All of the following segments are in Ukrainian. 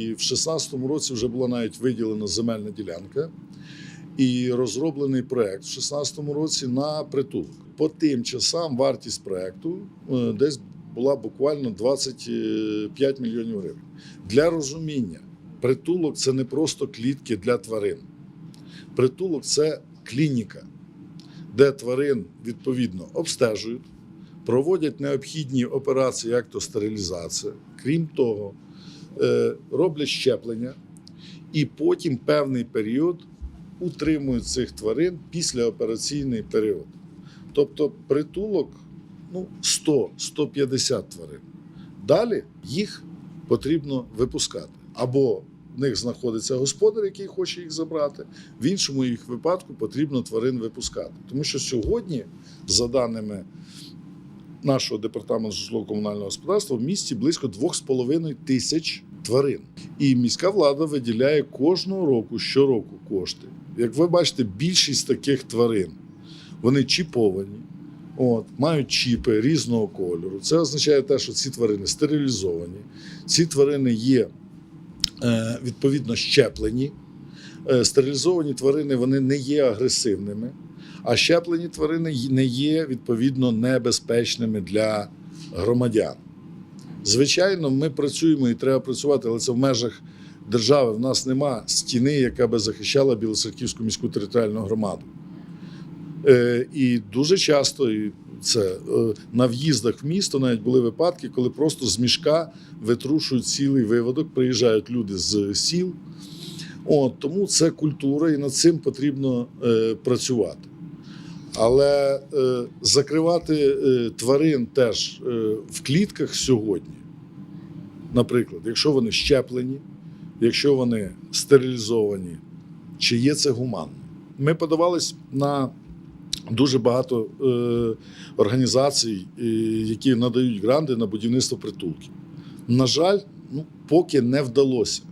І в 2016 році вже була навіть виділена земельна ділянка і розроблений проект в 2016 році на притулок. По тим часам вартість проекту е, десь була буквально 25 мільйонів гривень. Для розуміння, притулок це не просто клітки для тварин. Притулок це клініка, де тварин відповідно обстежують, проводять необхідні операції, як то стерилізація. Крім того, роблять щеплення і потім певний період утримують цих тварин післяопераційний період. Тобто притулок ну, 100-150 тварин. Далі їх потрібно випускати. Або в них знаходиться господар, який хоче їх забрати, в іншому їх випадку потрібно тварин випускати. Тому що сьогодні, за даними нашого департаменту житлово-комунального господарства, в місті близько 2,5 тисяч тварин. І міська влада виділяє кожного року, щороку кошти. Як ви бачите, більшість таких тварин вони чіповані, от, мають чіпи різного кольору. Це означає те, що ці тварини стерилізовані, ці тварини є е, відповідно щеплені. Е, Стерилізовані тварини вони не є агресивними, а щеплені тварини не є відповідно небезпечними для громадян. Звичайно, ми працюємо і треба працювати, але це в межах держави. В нас нема стіни, яка би захищала Білоцерківську міську територіальну громаду. Е, і дуже часто і це е, на в'їздах в місто навіть були випадки, коли просто з мішка витрушують цілий виводок, приїжджають люди з сіл. От, тому це культура, і над цим потрібно е, працювати. Але е, закривати е, тварин теж е, в клітках сьогодні, наприклад, якщо вони щеплені, якщо вони стерилізовані, чи є це гуманно? Ми подавались на дуже багато е, організацій, е, які надають гранди на будівництво притулків. На жаль, ну, поки не вдалося.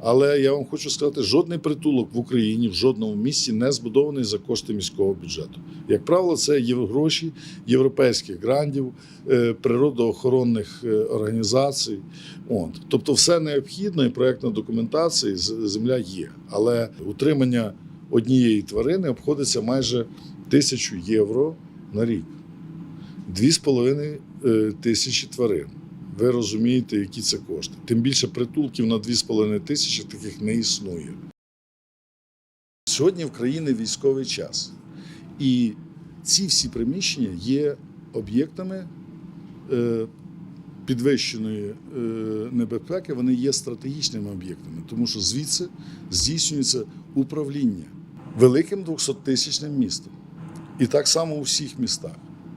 Але я вам хочу сказати, жодний притулок в Україні в жодному місці не збудований за кошти міського бюджету. Як правило, це є гроші європейських грантів, е, природоохоронних е, організацій. От. Тобто, все необхідно, і проєктна документація, земля є. Але утримання однієї тварини обходиться майже тисячу євро на рік. Дві з половиною е, тисячі тварин. Ви розумієте, які це кошти. Тим більше притулків на 2,5 тисячі таких не існує. Сьогодні в країні військовий час. І ці всі приміщення є об'єктами е, підвищеної е, небезпеки, вони є стратегічними об'єктами, тому що звідси здійснюється управління великим 200-тисячним містом. І так само у всіх містах.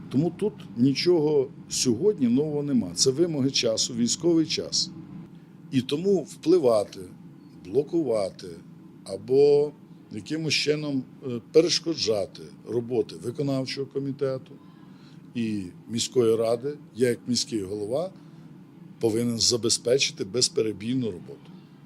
Тому тут нічого сьогодні нового нема. Це вимоги часу, військовий час. І тому впливати, блокувати або якимось чином е, перешкоджати роботи виконавчого комітету і міської ради, я як міський голова повинен забезпечити безперебійну роботу.